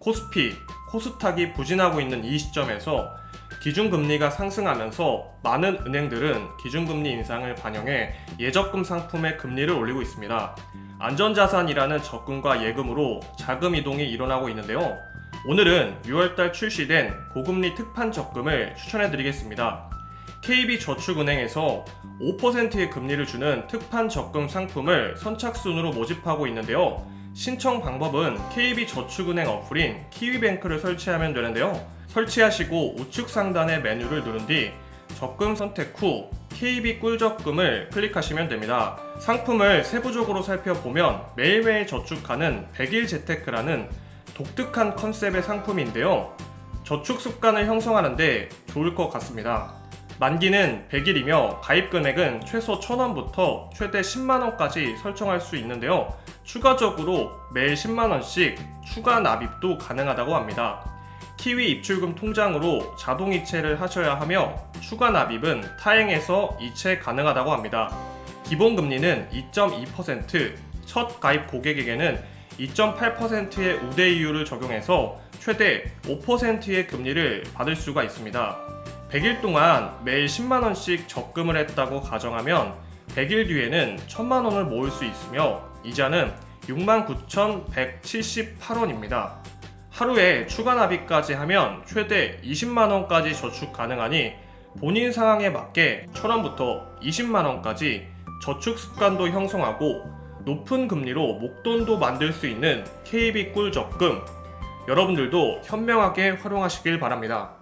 코스피, 코스닥이 부진하고 있는 이 시점에서 기준금리가 상승하면서 많은 은행들은 기준금리 인상을 반영해 예적금 상품의 금리를 올리고 있습니다. 안전자산이라는 적금과 예금으로 자금 이동이 일어나고 있는데요. 오늘은 6월달 출시된 고금리 특판 적금을 추천해 드리겠습니다. KB저축은행에서 5%의 금리를 주는 특판 적금 상품을 선착순으로 모집하고 있는데요. 신청 방법은 KB저축은행 어플인 키위뱅크를 설치하면 되는데요. 설치하시고 우측 상단의 메뉴를 누른 뒤 적금 선택 후 KB 꿀적금을 클릭하시면 됩니다. 상품을 세부적으로 살펴보면 매일매일 저축하는 100일 재테크라는 독특한 컨셉의 상품인데요. 저축 습관을 형성하는데 좋을 것 같습니다. 만기는 100일이며 가입 금액은 최소 1000원부터 최대 10만원까지 설정할 수 있는데요. 추가적으로 매일 10만원씩 추가 납입도 가능하다고 합니다. 키위 입출금 통장으로 자동 이체를 하셔야 하며 추가 납입은 타행에서 이체 가능하다고 합니다. 기본 금리는 2.2%, 첫 가입 고객에게는 2.8%의 우대 이율을 적용해서 최대 5%의 금리를 받을 수가 있습니다. 100일 동안 매일 10만 원씩 적금을 했다고 가정하면 100일 뒤에는 1000만 원을 모을 수 있으며 이자는 69,178원입니다. 하루에 추가 납입까지 하면 최대 20만 원까지 저축 가능하니 본인 상황에 맞게 1000원부터 20만 원까지 저축 습관도 형성하고 높은 금리로 목돈도 만들 수 있는 KB 꿀 적금 여러분들도 현명하게 활용하시길 바랍니다.